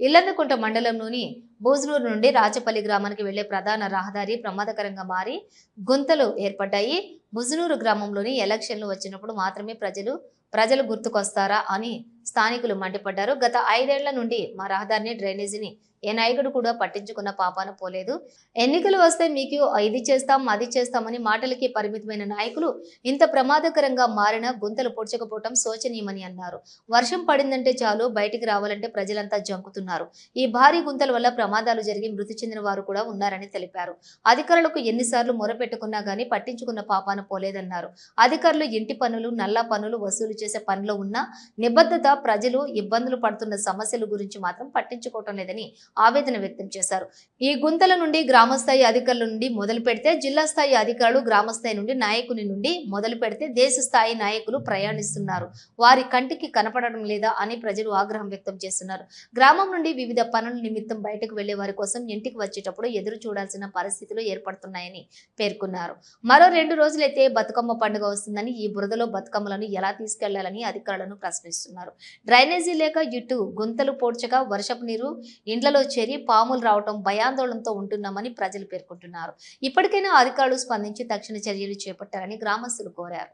ఇల్లందకుంట మండలంలోని భోజనూరు నుండి రాచపల్లి గ్రామానికి వెళ్ళే ప్రధాన రహదారి ప్రమాదకరంగా మారి గుంతలు ఏర్పడ్డాయి. బుజనూరు గ్రామంలోని ఎలక్షన్లు వచ్చినప్పుడు మాత్రమే ప్రజలు ప్రజలు గుర్తుకొస్తారా అని స్థానికులు మండిపడ్డారు. గత ఐదేళ్ళ నుండి మా రహదారిని డ్రైనేజీని ఏ నాయకుడు కూడా పట్టించుకున్న పాపాన పోలేదు. ఎన్నికలు వస్తే మీకు ఇది చేస్తాం అది చేస్తామని మాటలకి పరిమితమైన నాయకులు ఇంత ప్రమాదకరంగా మారిన గుంతలు పొడ్చకపోవటం శోచనీయమని అన్నారు. వర్షం పడిందంటే చాలు బయటికి రావాలంటే ప్రజలంతా జంకుతున్నారు. ఈ భారీ గుంతల వల్ల ప్రమాదాలు జరిగి మృతి చెందిన వారు కూడా ఉన్నారని తెలిపారు. అధికారులకు ఎన్నిసార్లు మొరపెట్టుకున్నా గానీ పట్టించుకున్న పాపాన పోలేదన్నారు. అధికారులు ఇంటి పనులు నల్లా పనులు వసూలు చేసే పనిలో ఉన్న నిబద్ధత ప్రజలు ఇబ్బందులు పడుతున్న సమస్యల గురించి మాత్రం పట్టించుకోవటం లేదని ఆవేదన వ్యక్తం చేశారు. ఈ గుంతల నుండి గ్రామస్థాయి అధికారుల నుండి మొదలు పెడితే జిల్లా స్థాయి అధికారులు గ్రామస్థాయి నుండి నాయకుని నుండి మొదలు పెడితే దేశ స్థాయి నాయకులు ప్రయాణిస్తున్నారు. వారి కంటికి కనపడడం లేదా అని ప్రజలు ఆగ్రహం వ్యక్తం చేస్తున్నారు. గ్రామం నుండి వివిధ పనుల నిమిత్తం బయటకు వెళ్ళే వారి కోసం ఇంటికి వచ్చేటప్పుడు ఎదురు చూడాల్సిన పరిస్థితులు ఏర్పడుతున్నాయని పేర్కొన్నారు. మరో రెండు రోజులైతే బతుకమ్మ పండుగ వస్తుందని ఈ బురదలో బతుకమ్మలను ఎలా తీసుకెళ్ళాలని అధికారులను ప్రశ్నిస్తున్నారు. డ్రైనేజీ లేక ఇటు గుంతలు పోడ్చగా వర్షపు నీరు ఇండ్లలో చేరి పాములు రావటం భయాందోళనతో ఉంటున్నామని ప్రజలు పేర్కొంటున్నారు. ఇప్పటికైనా అధికారులు స్పందించి తక్షణ చర్యలు చేపట్టాలని గ్రామస్తులు కోరారు.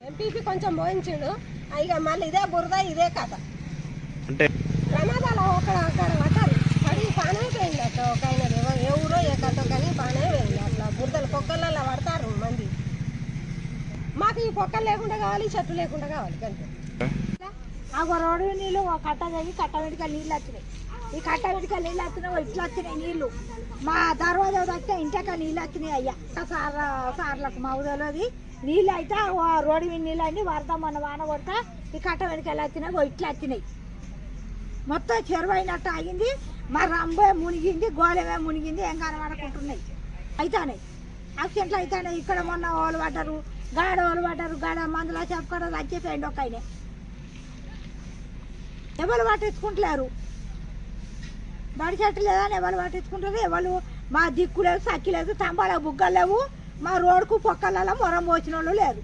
ఎంపీపీ కొంచెం పోయించాడు ఇక మళ్ళీ ఇదే బురద ఇదే కథ. అంటే? ప్రమాదాలు పట్టారు పడి బాగానే పోయింది అట్లా ఒక ఆయన. ఏ ఊరో ఏ కథ కానీ బాగానే పోయింది అట్లా బురదలు పొక్కలలో పడతారు మంది మాకు ఈ పొక్కలు లేకుండా కావాలి చెట్టు లేకుండా కావాలి ఆ రోడ్డు నీళ్ళు ఒక కట్ట తగ్గి కట్ట వెనుక నీళ్ళు వచ్చినాయి. ఈ కట్ట వెనుక నీళ్ళు వచ్చినాయి ఇట్లా వచ్చినాయి నీళ్ళు మా దర్వాజా వస్తే ఇంటక నీళ్ళు వచ్చినాయి అయ్యా. సార్ సార్లకు మా ఊరిలోది నీళ్ళు అయితే రోడ్డు మీద నీళ్ళు అన్ని వరద మొన్న వాన కొడతా ఈ కట్ట వెనుక ఎలా వచ్చినాయి ఓ ఇట్లా వచ్చినాయి. మొత్తం చెరువు అయినట్టు ఆగింది మా రంబే మునిగింది గోళమే మునిగింది ఏం కనబడకుంటున్నాయి. అవుతానే యాక్సిడెంట్లు అవుతానే ఇక్కడ మొన్న వాళ్ళు పడ్డారు. గాడ వాళ్ళు పడ్డారు గాడ మందుల చెప్పుకోవడం చచ్చిపోయింది ఒక ఆయన ఎవరు పట్టించుకుంటలేరు. బడి చెట్టు లేదని ఎవరు పట్టించుకుంటారు ఎవరు మా దిక్కు లేదు సక్కి లేదు తంబాల బుగ్గలు లేవు మా రోడ్కు పొక్కలలో మొరం పోసిన వాళ్ళు లేరు.